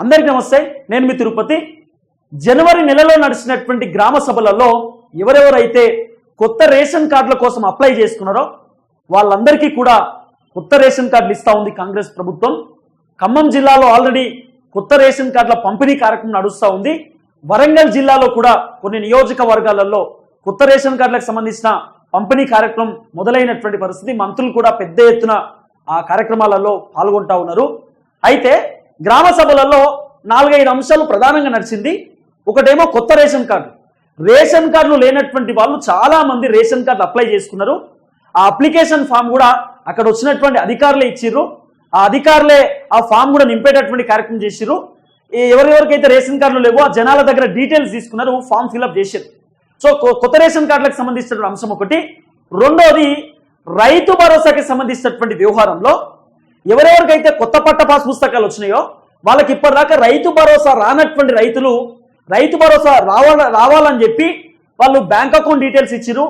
అందరికీ నమస్తే నేను మీ తిరుపతి. జనవరి నెలలో నడిచినటువంటి గ్రామ సభలలో ఎవరెవరైతే కొత్త రేషన్ కార్డుల కోసం అప్లై చేసుకున్నారో వాళ్ళందరికీ కూడా కొత్త రేషన్ కార్డులు ఇస్తా ఉంది కాంగ్రెస్ ప్రభుత్వం. ఖమ్మం జిల్లాలో ఆల్రెడీ కొత్త రేషన్ కార్డుల పంపిణీ కార్యక్రమం నడుస్తూ ఉంది. వరంగల్ జిల్లాలో కూడా కొన్ని నియోజకవర్గాలలో కొత్త రేషన్ కార్డులకు సంబంధించిన పంపిణీ కార్యక్రమం మొదలైనటువంటి పరిస్థితి. మంత్రులు కూడా పెద్ద ఎత్తున ఆ కార్యక్రమాలలో పాల్గొంటా ఉన్నారు. అయితే గ్రామ సభలలో నాలుగైదు అంశాలు ప్రధానంగా నడిచింది. ఒకటేమో కొత్త రేషన్ కార్డు. రేషన్ కార్డులు లేనటువంటి వాళ్ళు చాలామంది రేషన్ కార్డులు అప్లై చేసుకున్నారు. ఆ అప్లికేషన్ ఫామ్ కూడా అక్కడ వచ్చినటువంటి అధికారులే ఇచ్చిర్రు. ఆ అధికారులే ఆ ఫామ్ కూడా నింపేటటువంటి కార్యక్రమం చేసిర్రు. ఎవరెవరికైతే రేషన్ కార్డులు లేవో ఆ జనాల దగ్గర డీటెయిల్స్ తీసుకున్నారు ఫామ్ ఫిల్అప్ చేశారు సో కొ- కొత్త రేషన్ కార్డులకు సంబంధించినటువంటి అంశం ఒకటి. రెండోది రైతు భరోసాకి సంబంధించినటువంటి వ్యవహారంలో ఎవరెవరికైతే కొత్త పట్ట పాస్ పుస్తకాలు వచ్చినాయో వాళ్ళకి ఇప్పటిదాకా రైతు భరోసా రానటువంటి రైతులు రైతు భరోసా రావాల రావాలని చెప్పి వాళ్ళు బ్యాంక్ అకౌంట్ డీటెయిల్స్ ఇచ్చిరు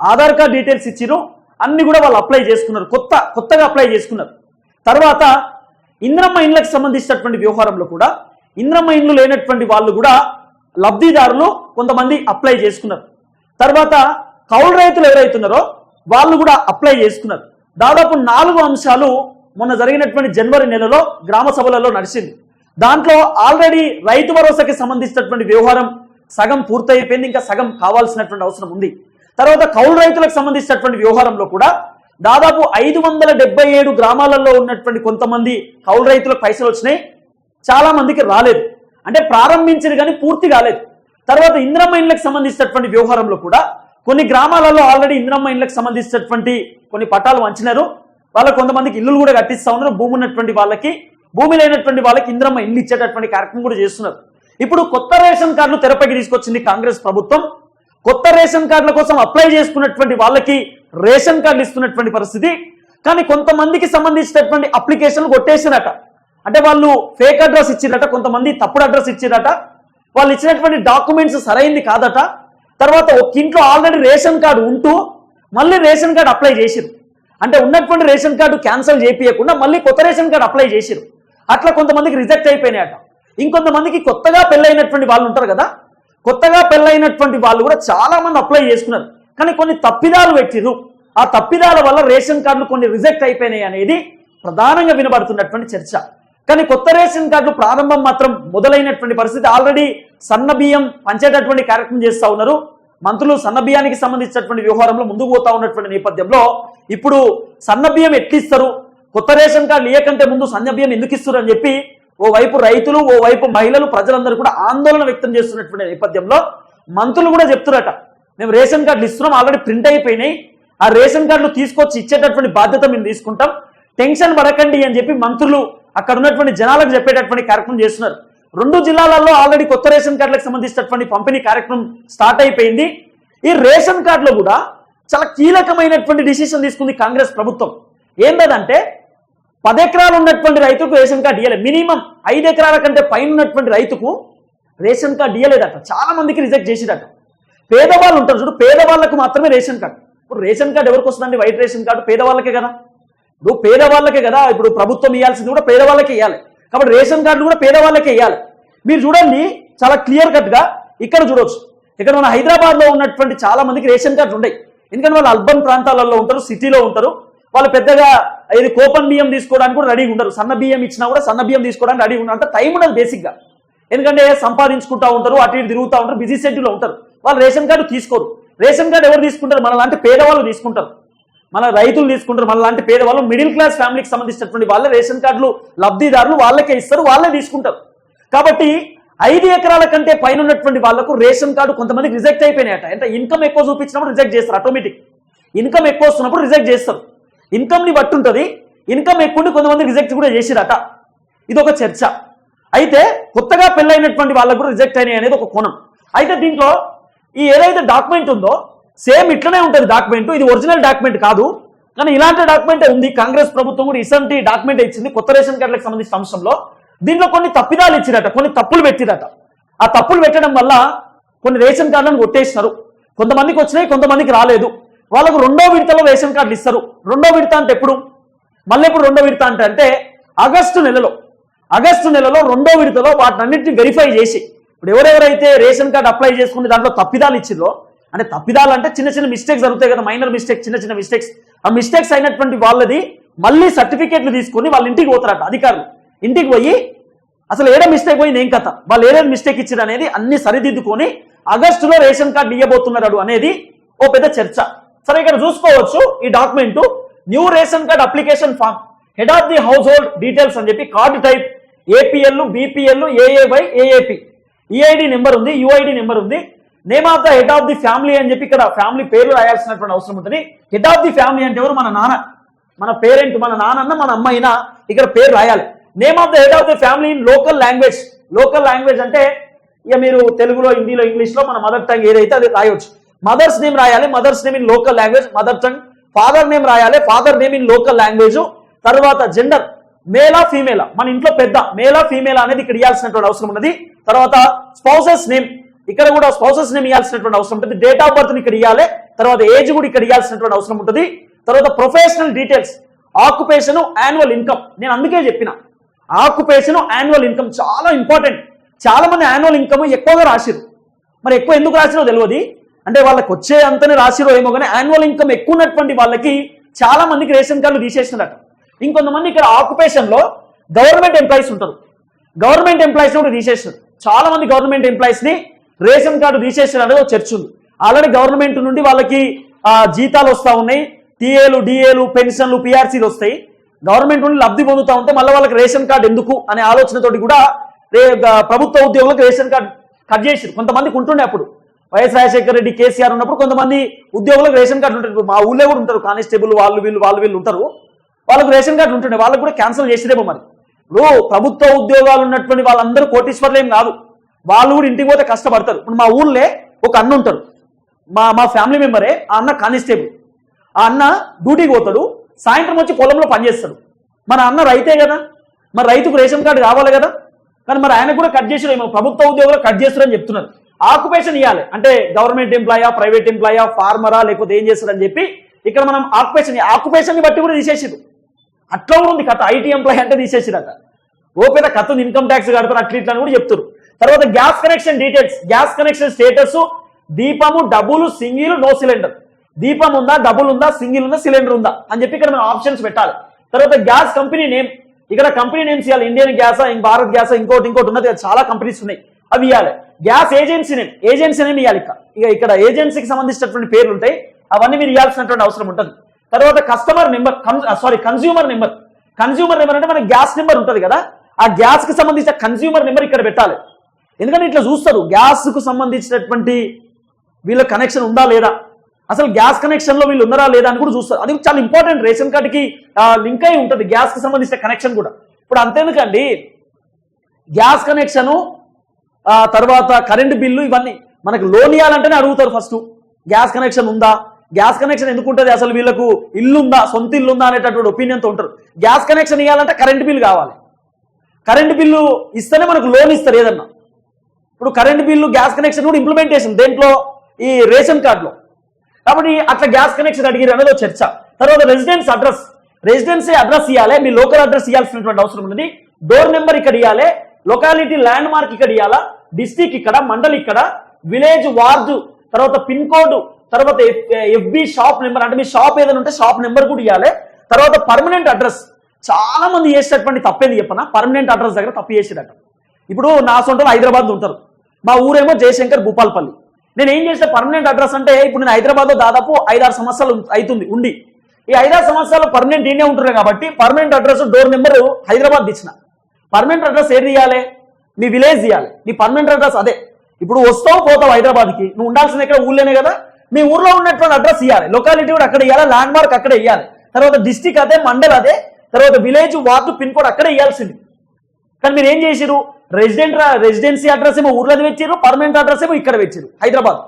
ఆధార్ కార్డ్ డీటెయిల్స్ ఇచ్చిరు అన్ని కూడా వాళ్ళు అప్లై చేసుకున్నారు కొత్త కొత్తగా అప్లై చేసుకున్నారు. తర్వాత ఇంద్రమ్మ ఇండ్లకు సంబంధించినటువంటి వ్యవహారంలో కూడా ఇంద్రమ్మ ఇండ్లు లేనటువంటి వాళ్ళు కూడా లబ్ధిదారులు కొంతమంది అప్లై చేసుకున్నారు. తర్వాత కౌలు రైతులు ఎవరైతున్నారో వాళ్ళు కూడా అప్లై చేసుకున్నారు. దాదాపు నాలుగు అంశాలు మొన్న జరిగినటువంటి జనవరి నెలలో గ్రామ సభలలో నడిచింది. దాంట్లో ఆల్రెడీ రైతు భరోసాకి సంబంధించినటువంటి వ్యవహారం సగం పూర్తయిపోయింది ఇంకా సగం కావాల్సినటువంటి అవసరం ఉంది. తర్వాత కౌలు రైతులకు సంబంధించినటువంటి వ్యవహారంలో కూడా దాదాపు ఐదు వందల డెబ్బై ఏడు గ్రామాలలో ఉన్నటువంటి కొంతమంది కౌలు రైతులకు పైసలు వచ్చినాయి. చాలా మందికి రాలేదు. అంటే ప్రారంభించింది కానీ పూర్తి కాలేదు. తర్వాత ఇంద్రమ్మ ఇండ్లకు సంబంధించినటువంటి వ్యవహారంలో కూడా కొన్ని గ్రామాలలో ఆల్రెడీ ఇంద్రమ్మ ఇండ్లకు సంబంధించినటువంటి కొన్ని పట్టాలు వంచినారు. వాళ్ళ కొంతమందికి ఇల్లులు కూడా కట్టిస్తా ఉన్నారు. భూమి ఉన్నటువంటి వాళ్ళకి భూమి లేనటువంటి వాళ్ళకి ఇంద్రమ్మ ఇల్లు ఇచ్చేటటువంటి కార్యక్రమం కూడా చేస్తున్నారు. ఇప్పుడు కొత్త రేషన్ కార్డులు తెరపైకి తీసుకొచ్చింది కాంగ్రెస్ ప్రభుత్వం. కొత్త రేషన్ కార్డుల కోసం అప్లై చేసుకున్నటువంటి వాళ్ళకి రేషన్ కార్డులు ఇస్తున్నటువంటి పరిస్థితి. కానీ కొంతమందికి సంబంధించినటువంటి అప్లికేషన్లు కొట్టేసినట అంటే వాళ్ళు ఫేక్ అడ్రస్ ఇచ్చిరట కొంతమంది తప్పుడు అడ్రస్ ఇచ్చిరట. వాళ్ళు ఇచ్చినటువంటి డాక్యుమెంట్స్ సరైంది కాదట. తర్వాత ఒక ఇంట్లో ఆల్రెడీ రేషన్ కార్డు ఉంటూ మళ్ళీ రేషన్ కార్డు అప్లై చేసిరు. అంటే ఉన్నటువంటి రేషన్ కార్డు క్యాన్సిల్ చేపియకుండా మళ్ళీ కొత్త రేషన్ కార్డు అప్లై చేసిరు అట్లా కొంతమందికి రిజెక్ట్ అయిపోయినాయట. ఇంకొంతమందికి కొత్తగా పెళ్ళైనటువంటి వాళ్ళు ఉంటారు కదా? కొత్తగా పెళ్ళైనటువంటి వాళ్ళు కూడా చాలా మంది అప్లై చేసుకున్నారు. కానీ కొన్ని తప్పిదాలు పెట్టిరు ఆ తప్పిదాల వల్ల రేషన్ కార్డులు కొన్ని రిజెక్ట్ అయిపోయినాయి అనేది ప్రధానంగా వినబడుతున్నటువంటి చర్చ. కానీ కొత్త రేషన్ కార్డులు ప్రారంభం మాత్రం మొదలైనటువంటి పరిస్థితి. ఆల్రెడీ సన్న బియ్యం పంచేటటువంటి కార్యక్రమం చేస్తూ ఉన్నారు. మంత్రులు సన్నబియానికి సంబంధించినటువంటి వ్యవహారంలో ముందుకు పోతా ఉన్నటువంటి నేపథ్యంలో ఇప్పుడు సన్న బియ్యం ఎట్లిస్తారు? కొత్త రేషన్ కార్డు ఇయ్యకంటే ముందు సన్నబియ్యం ఎందుకు ఇస్తారు అని చెప్పి ఓవైపు రైతులు ఓవైపు మహిళలు ప్రజలందరూ కూడా ఆందోళన వ్యక్తం చేస్తున్నటువంటి నేపథ్యంలో మంత్రులు కూడా చెప్తున్నారట మేము రేషన్ కార్డులు ఇస్తున్నాం ఆల్రెడీ ప్రింట్ అయిపోయినాయి. ఆ రేషన్ కార్డులు తీసుకొచ్చి ఇచ్చేటటువంటి బాధ్యత మేము తీసుకుంటాం. టెన్షన్ పడకండి అని చెప్పి మంత్రులు అక్కడ ఉన్నటువంటి జనాలకు చెప్పేటటువంటి కార్యక్రమం చేస్తున్నారు. రెండు జిల్లాలలో ఆల్రెడీ కొత్త రేషన్ కార్డులకు సంబంధించినటువంటి పంపిణీ కార్యక్రమం స్టార్ట్ అయిపోయింది. ఈ రేషన్ కార్డులో కూడా చాలా కీలకమైనటువంటి డిసిషన్ తీసుకుంది కాంగ్రెస్ ప్రభుత్వం. ఏంటంటే పది ఎకరాలు ఉన్నటువంటి రైతుకు రేషన్ కార్డు ఇవ్వలేదు మినిమం ఐదు ఎకరాల కంటే పైన ఉన్నటువంటి రైతుకు రేషన్ కార్డు ఇవ్వలేదట చాలా మందికి రిజెక్ట్ చేసేదట పేదవాళ్ళు ఉంటారు చూడు పేదవాళ్ళకు మాత్రమే రేషన్ కార్డు. ఇప్పుడు రేషన్ కార్డు ఎవరికి వస్తుందండి? వైట్ రేషన్ కార్డు పేదవాళ్ళకే కదా. ఇప్పుడు పేదవాళ్ళకే కదా ఇప్పుడు ప్రభుత్వం ఇవ్వాల్సింది కూడా పేదవాళ్ళకే ఇవ్వాలి కాబట్టి రేషన్ కార్డులు కూడా పేదవాళ్ళకే ఇవ్వాలి మీరు చూడండి చాలా క్లియర్ కట్గా ఇక్కడ చూడవచ్చు ఇక్కడ మన హైదరాబాద్లో ఉన్నటువంటి చాలా మందికి రేషన్ కార్డులు ఉన్నాయి ఎందుకంటే వాళ్ళు అర్బన్ ప్రాంతాలలో ఉంటారు సిటీలో ఉంటారు. వాళ్ళు పెద్దగా ఇది కోపన్ బియ్యం తీసుకోవడానికి కూడా రెడీగా ఉండరు. సన్న బియ్యం ఇచ్చినా కూడా సన్న బియ్యం తీసుకోవడానికి రెడీగా ఉండరు. అంత టైం ఉండదు బేసిక్గా. ఎందుకంటే సంపాదించుకుంటా ఉంటారు అటు ఇటు తిరుగుతూ ఉంటారు బిజీ షెడ్యూల్లో ఉంటారు. వాళ్ళు రేషన్ కార్డు తీసుకోరు. రేషన్ కార్డు ఎవరు తీసుకుంటారు? మన లాంటి పేదవాళ్ళు తీసుకుంటారు. మన రైతులు తీసుకుంటారు మన లాంటి పేదవాళ్ళు మిడిల్ క్లాస్ ఫ్యామిలీకి సంబంధించినటువంటి వాళ్ళే రేషన్ కార్డులు లబ్ధిదారులు వాళ్ళకే ఇస్తారు వాళ్ళే తీసుకుంటారు. కాబట్టి ఐదు ఎకరాల కంటే పైన ఉన్నటువంటి వాళ్ళకు రేషన్ కార్డు కొంతమందికి రిజెక్ట్ అయిపోయినాయట. అంటే ఇన్కమ్ ఎక్కువ చూపించినప్పుడు రిజెక్ట్ చేస్తారు ఆటోమేటిక్ ఇన్కమ్ ఎక్కువ వస్తున్నప్పుడు రిజెక్ట్ చేస్తారు. ఇన్కమ్ని బట్టి ఉంటుంది ఇన్కమ్ ఎక్కువ కొంతమంది రిజెక్ట్ కూడా చేసిరట. ఇది ఒక చర్చ. అయితే కొత్తగా పెళ్ళైనటువంటి వాళ్ళకు కూడా రిజెక్ట్ అయినాయి అనేది ఒక కోణం. అయితే దీంట్లో ఈ ఏదైతే డాక్యుమెంట్ ఉందో సేమ్ ఇట్లనే ఉంటుంది డాక్యుమెంట్. ఇది ఒరిజినల్ డాక్యుమెంట్ కాదు. కానీ ఇలాంటి డాక్యుమెంట్ ఉంది. కాంగ్రెస్ ప్రభుత్వం కూడా ఇసంటి డాక్యుమెంట్ ఇచ్చింది కొత్త రేషన్ కార్డులకు సంబంధించిన అంశంలో. దీంట్లో కొన్ని తప్పిదాలు ఇచ్చిరట కొన్ని తప్పులు పెట్టిరట. ఆ తప్పులు పెట్టడం వల్ల కొన్ని రేషన్ కార్డులను కొట్టేసినారు. కొంతమందికి వచ్చినాయి కొంతమందికి రాలేదు. వాళ్ళకు రెండో విడతలో రేషన్ కార్డులు ఇస్తారు. రెండో విడత అంటే ఎప్పుడు? మళ్ళీ ఎప్పుడు రెండో విడత అంటే అంటే ఆగస్టు నెలలో. ఆగస్టు నెలలో రెండో విడతలో వాటినన్నింటిని వెరిఫై చేసి ఇప్పుడు ఎవరెవరైతే రేషన్ కార్డు అప్లై చేసుకుని దాంట్లో తప్పిదాలు ఇచ్చిందో అంటే తప్పిదాలు అంటే చిన్న చిన్న మిస్టేక్స్ జరుగుతాయి కదా మైనర్ మిస్టేక్స్ చిన్న చిన్న మిస్టేక్స్ ఆ మిస్టేక్స్ అయినటువంటి వాళ్ళది మళ్ళీ సర్టిఫికేట్లు తీసుకొని వాళ్ళ ఇంటికి పోతారట అధికారులు. ఇంటికి పోయి అసలు ఏడా మిస్టేక్ పోయింది ఏం కథ? వాళ్ళు ఏదైనా మిస్టేక్ ఇచ్చారు అనేది అన్ని సరిదిద్దుకొని ఆగస్టులో రేషన్ కార్డు ఇవ్వబోతున్నాడు అనేది ఓ పెద్ద చర్చ. సరే ఇక్కడ చూసుకోవచ్చు ఈ document. New ration card application form. Head of the household details అని చెప్పి card type. APL BPL AAY AAP EID number ఉంది యుఐడి నెంబర్ ఉంది. Name of the head of the family అని చెప్పి ఇక్కడ ఫ్యామిలీ పేరు రాయాల్సినటువంటి అవసరం ఉంటుంది. హెడ్ ఆఫ్ ది ఫ్యామిలీ అంటే ఎవరు? మన నాన్న. మన పేరెంట్ మన నాన్న మన అమ్మ అయినా ఇక్కడ పేరు రాయాలి. Name of the head of the family in local language local language అంటే ఇక మీరు తెలుగులో హిందీలో ఇంగ్లీష్లో మన మదర్ టంగ్ ఏదైతే అది రాయొచ్చు. మదర్స్ నేమ్ రాయాలి. Mother's name in local language mother tongue father name రాయాలి. Father name in local language తర్వాత జెండర్ మేలా ఫీమేలా మన ఇంట్లో పెద్ద. మేలా ఫీమేలా అనేది ఇక్కడ ఇవ్వాల్సినటువంటి అవసరం ఉన్నది. తర్వాత స్పౌసెస్ నేమ్ ఇక్కడ కూడా స్పౌసెస్ నేమ్ ఇవ్వాల్సినటువంటి అవసరం ఉంటుంది. డేట్ ఆఫ్ బర్త్ ఇక్కడ ఇవ్వాలి తర్వాత ఏజ్ కూడా ఇక్కడ ఇవ్వాల్సినటువంటి అవసరం ఉంటుంది. తర్వాత professional details occupation annual income నేను అందుకే చెప్పిన. ఆక్యుపేషన్ యాన్యువల్ ఇన్కమ్ చాలా ఇంపార్టెంట్ చాలా మంది యాన్యువల్ ఇన్కమ్ ఎక్కువగా రాసిరు మరి ఎక్కువ ఎందుకు రాసిరో తెలియదు. అంటే వాళ్ళకి వచ్చే అంతనే రాసిరో ఏమో కానీ యాన్యువల్ ఇన్కమ్ ఎక్కువ ఉన్నటువంటి వాళ్ళకి చాలా మందికి రేషన్ కార్డులు తీసేసినారట. ఇంకొంతమంది ఇక్కడ ఆక్యుపేషన్లో గవర్నమెంట్ ఎంప్లాయీస్ ఉంటారు. గవర్నమెంట్ ఎంప్లాయీస్ కూడా తీసేసినారు. చాలా మంది గవర్నమెంట్ ఎంప్లాయీస్ని రేషన్ కార్డు తీసేసారు అనేది ఒక చర్చ ఉంది. ఆల్రెడీ గవర్నమెంట్ నుండి వాళ్ళకి జీతాలు వస్తూ ఉన్నాయి. టీఏలు డిఏలు పెన్షన్లు పిఆర్సీలు వస్తాయి. గవర్నమెంట్ నుండి లబ్ధి పొందుతూ ఉంటే మళ్ళీ వాళ్ళకి రేషన్ కార్డు ఎందుకు అనే ఆలోచనతోటి కూడా రే- ప్రభుత్వ ఉద్యోగులకు రేషన్ కార్డు కట్ చేసారు కొంతమందికి ఉంటుండే అప్పుడు. వైఎస్ రాజశేఖర రెడ్డి కేసీఆర్ ఉన్నప్పుడు కొంతమంది ఉద్యోగులకు రేషన్ కార్డు ఉంటారు మా ఊళ్ళో కూడా ఉంటారు. కానిస్టేబుల్ వాళ్ళు వీళ్ళు వాళ్ళు వీళ్ళు ఉంటారు. వాళ్ళకు రేషన్ కార్డు ఉంటుండే. వాళ్ళకు కూడా క్యాన్సిల్ చేసేదేమో మరి. ఇప్పుడు ప్రభుత్వ ఉద్యోగాలు ఉన్నటువంటి వాళ్ళందరూ కోటీశ్వర్లు ఏం కాదు. వాళ్ళు కూడా ఇంటికి పోతే కష్టపడతారు. ఇప్పుడు మా ఊళ్ళో ఒక అన్న ఉంటారు మా మా ఫ్యామిలీ మెంబరే ఆ అన్న కానిస్టేబుల్. ఆ అన్న డ్యూటీకి పోతాడు. సాయంత్రం వచ్చి పొలంలో పనిచేస్తాడు మన అన్న రైతే కదా? మరి రైతుకు రేషన్ కార్డు కావాలి కదా? కానీ మరి ఆయన కూడా కట్ చేసారు ఏమో ప్రభుత్వ ఉద్యోగులు కట్ చేస్తారని చెప్తున్నారు. ఆక్యుపేషన్ ఇవ్వాలి అంటే గవర్నమెంట్ ఎంప్లాయా ప్రైవేట్ ఎంప్లాయా ఫార్మరా లేకపోతే ఏం చేస్తారని చెప్పి ఇక్కడ మనం ఆక్యుపేషన్ ఆక్యుపేషన్ బట్టి కూడా తీసేసారు అట్లా కూడా ఉంది కథ. ఐటీ ఎంప్లాయీ అంటే తీసేసిరట ఓ పెద్ద కథ ఇన్కమ్ ట్యాక్స్ కడతారు అట్లా ఇట్లా అని కూడా చెప్తారు తర్వాత gas connection details. Gas connection status దీపము double single no cylinder. Deepam ఉందా డబుల్ ఉందా సింగిల్ ఉందా సిలిండర్ ఉందా అని చెప్పి ఇక్కడ మనం ఆప్షన్స్ పెట్టాలి. తర్వాత గ్యాస్ కంపెనీ నేమ్. ఇక్కడ కంపెనీ నేమ్స్ ఇవ్వాలి. ఇండియన్ గ్యాసా ఇంక భారత్ గ్యాసా ఇంకోటి ఇంకోటి ఉన్నది చాలా కంపెనీస్ ఉన్నాయి. అవి ఇవ్వాలి. Gas agency name. Agency name ఇవ్వాలి ఇక ఇక ఇక్కడ ఏజెన్సీకి సంబంధించినటువంటి పేర్లు ఉంటాయి. అవన్నీ మీరు ఇవ్వాల్సినటువంటి అవసరం ఉంటుంది. తర్వాత customer number sorry consumer number. Consumer number అంటే మన గ్యాస్ నెంబర్ ఉంటుంది కదా. ఆ గ్యాస్కి సంబంధించిన కన్స్యూమర్ నెంబర్ ఇక్కడ పెట్టాలి. ఎందుకంటే ఇట్లా చూస్తారు గ్యాస్కు సంబంధించినటువంటి వీళ్ళ కనెక్షన్ ఉందా లేదా? అసలు గ్యాస్ కనెక్షన్లో వీళ్ళు ఉన్నారా లేదా అని కూడా చూస్తారు. అది చాలా ఇంపార్టెంట్ రేషన్ కార్డుకి లింక్ అయి ఉంటుంది. గ్యాస్కి సంబంధించిన కనెక్షన్ కూడా. ఇప్పుడు అంతేందుకండి? గ్యాస్ కనెక్షను తర్వాత కరెంటు బిల్లు ఇవన్నీ. మనకు లోన్ ఇవ్వాలంటేనే అడుగుతారు ఫస్ట్ గ్యాస్ కనెక్షన్ ఉందా? గ్యాస్ కనెక్షన్ ఎందుకు ఉంటుంది? అసలు వీళ్ళకు ఇల్లు ఉందా సొంత ఇల్లు ఉందా అనేటటువంటి ఒపీనియన్తో ఉంటారు. గ్యాస్ కనెక్షన్ ఇవ్వాలంటే కరెంటు బిల్లు కావాలి. కరెంటు బిల్లు ఇస్తేనే మనకు లోన్ ఇస్తారు ఏదన్నా. ఇప్పుడు కరెంట్ బిల్లు గ్యాస్ కనెక్షన్ కూడా ఇంప్లిమెంటేషన్ దేంట్లో? ఈ రేషన్ కార్డులో కాబట్టి అట్లా గ్యాస్ కనెక్షన్ అడిగిరు అనేది ఒక చర్చ. తర్వాత రెసిడెన్స్ అడ్రస్ రెసిడెన్సీ అడ్రస్ ఇవ్వాలి మీ లోకల్ అడ్రస్ ఇవ్వాల్సినటువంటి అవసరం ఉన్నది. డోర్ నెంబర్ ఇక్కడ ఇవ్వాలి లొకాలిటీ ల్యాండ్ మార్క్ ఇక్కడ ఇవ్వాలా డిస్టిక్ ఇక్కడ మండల్ ఇక్కడ విలేజ్ వార్డు తర్వాత పిన్ కోడ్ తర్వాత ఎఫ్బి షాప్ నెంబర్ అంటే మీ షాప్ ఏదైనా ఉంటే షాప్ నెంబర్ కూడా ఇవ్వాలి తర్వాత పర్మనెంట్ అడ్రస్ చాలా మంది చేసేటటువంటి తప్పేది చెప్పనా? పర్మనెంట్ అడ్రస్ దగ్గర తప్పు చేసేదట ఇప్పుడు నా సొంత హైదరాబాద్ ఉంటారు. మా ఊరేమో జయశంకర్ భూపాల్పల్లి. నేను ఏం చేస్తే పర్మనెంట్ అడ్రస్ అంటే ఇప్పుడు నేను హైదరాబాద్లో దాదాపు ఐదారు సంవత్సరాలు అవుతుంది ఉండి. ఈ ఐదారు సంవత్సరాలు పర్మనెంట్ ఇండియా ఉంటున్నారు కాబట్టి permanent address door number Hyderabad ఇచ్చిన. పర్మనెంట్ అడ్రస్ ఏది ఇవ్వాలి నీ విలేజ్ ఇవ్వాలి నీ పర్మనెంట్ అడ్రస్ అదే. ఇప్పుడు వస్తావు పోతావు హైదరాబాద్కి. నువ్వు ఉండాల్సిన ఇక్కడ ఊళ్ళోనే కదా. మీ ఊర్లో ఉన్నటువంటి అడ్రస్ ఇవ్వాలి లొకాలిటీ కూడా అక్కడ ఇవ్వాలి ల్యాండ్ మార్క్ అక్కడే ఇవ్వాలి తర్వాత డిస్టిక్ అదే మండల్ అదే. తర్వాత విలేజ్ వార్డు పిన్ కోడ్ అక్కడే ఇవ్వాల్సింది కానీ మీరు ఏం చేసిరు రెసిడెంట్ రెసిడెన్సీ అడ్రస్ ఏమో ఊర్లో పెట్టారు పర్మనెంట్ అడ్రస్ ఏమో ఇక్కడ పెట్టారు హైదరాబాద్.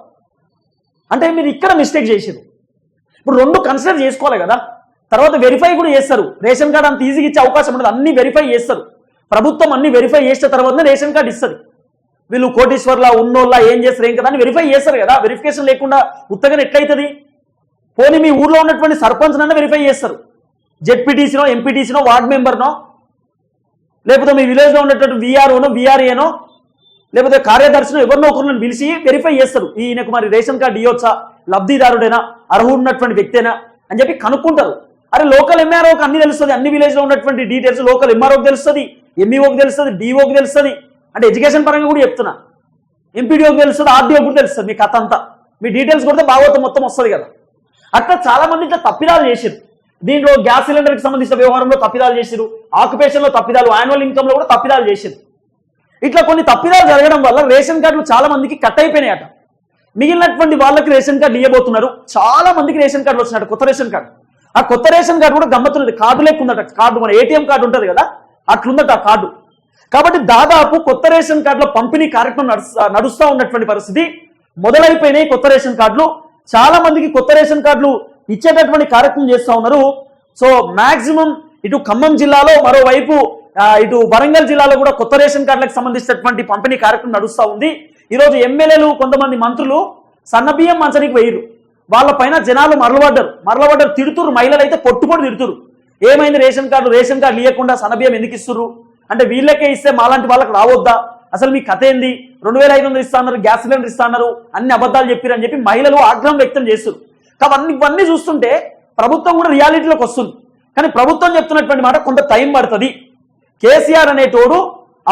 అంటే మీరు ఇక్కడ మిస్టేక్ చేశారు ఇప్పుడు రెండు కన్సిడర్ చేసుకోవాలి కదా. తర్వాత వెరిఫై కూడా చేస్తారు. రేషన్ కార్డు అంత ఈజీగా ఇచ్చే అవకాశం ఉండదు. అన్ని వెరిఫై చేస్తారు. ప్రభుత్వం అన్ని వెరిఫై చేసిన తర్వాతనే రేషన్ కార్డు ఇస్తుంది. వీళ్ళు కోటీశ్వర్లా ఉన్నోళ్ళ ఏం చేస్తారు ఏం కదా అని వెరిఫై చేస్తారు కదా. వెరిఫికేషన్ లేకుండా ఉత్తగానే ఎట్లయితుంది? పోనీ మీ ఊర్లో ఉన్నటువంటి సర్పంచ్ వెరిఫై చేస్తారు. జెడ్పీటీసీనో ఎంపీటీసీనో వార్డ్ మెంబర్నో లేకపోతే మీ విలేజ్లో ఉన్నటువంటి విఆర్ఓనో విఆర్ఏనో లేకపోతే కార్యదర్శినో ఎవరినో ఒకరిని పిలిచి వెరిఫై చేస్తారు. ఈయనకు మరి రేషన్ కార్డు ఇవ్వచ్చా లబ్ధిదారుడేనా? అర్హుడున్నటువంటి వ్యక్తేనా? అని చెప్పి కనుక్కుంటారు. అరే లోకల్ ఎంఆర్ఓకి అన్ని తెలుస్తుంది. అన్ని విలేజ్లో ఉన్నటువంటి డీటెయిల్స్ లోకల్ ఎంఆర్ఓకి తెలుస్తుంది. ఎంఈఓకి తెలుస్తుంది. డిఓకి తెలుస్తుంది. అంటే ఎడ్యుకేషన్ పరంగా కూడా చెప్తున్నా. ఎంపీడీఓకి తెలుస్తుంది. ఆర్డీఓకి కూడా తెలుస్తుంది మీ కథ అంతా. మీ డీటెయిల్స్ కొడితే భాగవతం మొత్తం వస్తుంది కదా. అట్లా చాలా మంది ఇట్లా తప్పిదాలు చేసారు దీంట్లో గ్యాస్ సిలిండర్కి సంబంధించిన వ్యవహారంలో తప్పిదాలు చేసిరు ఆక్యుపేషన్లో తప్పిదాలు యాన్యువల్ ఇన్కమ్లో కూడా తప్పిదాలు చేసిరు ఇట్లా కొన్ని తప్పిదాలు జరగడం వల్ల రేషన్ కార్డులు చాలా మందికి కట్ అయిపోయినాయట. మిగిలినటువంటి వాళ్ళకి రేషన్ కార్డు ఇవ్వబోతున్నారు చాలా మందికి రేషన్ కార్డులు వచ్చినట్టు కొత్త రేషన్ కార్డు. ఆ కొత్త రేషన్ కార్డు కూడా గమ్మత్తున్నది. కార్డు లేకుందట. కార్డు మన ఏటీఎం కార్డు ఉంటుంది కదా అట్లుందట ఆ కార్డు. కాబట్టి దాదాపు కొత్త రేషన్ కార్డుల పంపిణీ కార్యక్రమం నడుస్తా నడుస్తూ ఉన్నటువంటి పరిస్థితి మొదలైపోయినాయి కొత్త రేషన్ కార్డులు. చాలా మందికి కొత్త రేషన్ కార్డులు ఇచ్చేటటువంటి కార్యక్రమం చేస్తూ ఉన్నారు. సో మాక్సిమం ఇటు ఖమ్మం జిల్లాలో మరోవైపు ఇటు వరంగల్ జిల్లాలో కూడా కొత్త రేషన్ కార్డులకు సంబంధించినటువంటి పంపిణీ కార్యక్రమం నడుస్తూ ఉంది. ఈరోజు ఎమ్మెల్యేలు కొంతమంది మంత్రులు సన్నబియ్యం మంచనికి వేయరు. వాళ్ళ పైన జనాలు మరలబడ్డారు. మరలబడ్డారు తిడుతురు మహిళలు అయితే పొట్టుపొడి తిడుతురు ఏమైంది రేషన్ కార్డు? రేషన్ కార్డు ఇవ్వకుండా సన్నబియ్యం ఎందుకు ఇస్తుర్రు? అంటే వీళ్ళకే ఇస్తే మాలాంటి వాళ్ళకి రావద్దా? అసలు మీ కథ ఏంది? రెండు వేల ఐదు వందలు ఇస్తా అన్నారు గ్యాస్ సిలిండర్ ఇస్తా అన్నారు అన్ని అబద్ధాలు చెప్పారని చెప్పి మహిళలు ఆగ్రహం వ్యక్తం చేస్తారు కాబట్టి ఇవన్నీ చూస్తుంటే ప్రభుత్వం కూడా రియాలిటీలోకి వస్తుంది. కానీ ప్రభుత్వం చెప్తున్నటువంటి మాట కొంత టైం పడుతుంది. కేసీఆర్ అనేటోడు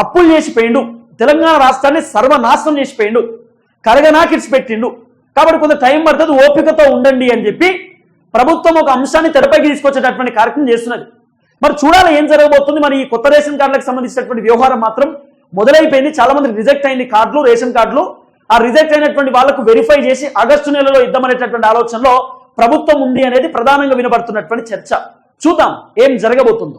అప్పులు చేసిపోయిండు తెలంగాణ రాష్ట్రాన్ని సర్వనాశనం చేసిపోయిండు కరగనాకిడ్చి పెట్టిండు. కాబట్టి కొంత టైం పడుతుంది. ఓపికతో ఉండండి అని చెప్పి ప్రభుత్వం ఒక అంశాన్ని తెరపైకి తీసుకొచ్చేటటువంటి కార్యక్రమం చేస్తున్నది. మరి చూడాలి ఏం జరగబోతుంది. మరి ఈ కొత్త రేషన్ కార్డులకు సంబంధించినటువంటి వ్యవహారం మాత్రం మొదలైపోయింది. చాలా మంది రిజెక్ట్ అయింది కార్డులు రేషన్ కార్డులు. ఆ రిజెక్ట్ అయినటువంటి వాళ్ళకు వెరిఫై చేసి ఆగస్టు నెలలో ఇద్దామనేటటువంటి ఆలోచనలో ప్రభుత్వం ఉంది అనేది ప్రధానంగా వినబడుతున్నటువంటి చర్చ. చూద్దాం ఏం జరగబోతుందో.